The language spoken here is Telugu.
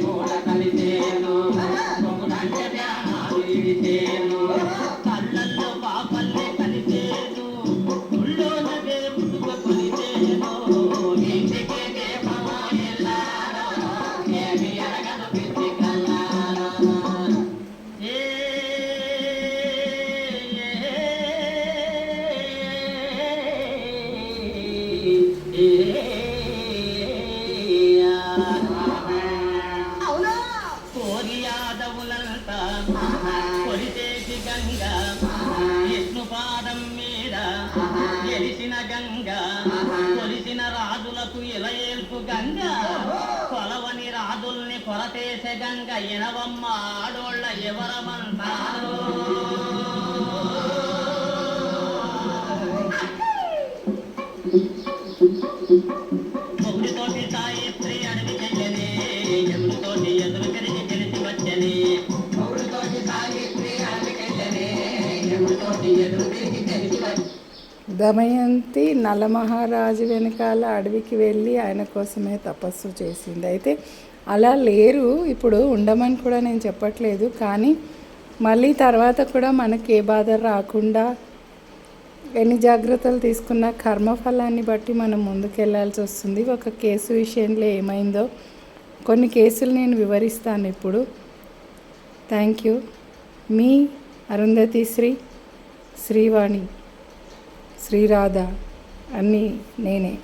కూడా కలిసేను యాదవులంతా కొలిచేసి గంగ విష్ణు పాదం మీద గెలిచిన గంగ కొలిసిన రాజులకు ఇలయేల్పు గంగ కొలవని రాజుల్ని కొరతేసే గంగ ఎనవమ్మ ఆడోళ్ళ ఎవరమంటారు మొగుడితోటి దమయంతి నలమహారాజు వెనకాల అడవికి వెళ్ళి ఆయన కోసమే తపస్సు చేసింది. అయితే అలా లేరు. ఇప్పుడు ఉండమని కూడా నేను చెప్పట్లేదు. కానీ మళ్ళీ తర్వాత కూడా మనకి ఏ బాధ రాకుండా ఎన్ని జాగ్రత్తలు తీసుకున్న కర్మఫలాన్ని బట్టి మనం ముందుకెళ్ళాల్సి వస్తుంది. ఒక కేసు విషయంలో ఏమైందో కొన్ని కేసులు నేను వివరిస్తాను ఇప్పుడు. Thank you. మీ అరుంధతి శ్రీ శ్రీవాణి శ్రీరాధ అన్నీ నేనే.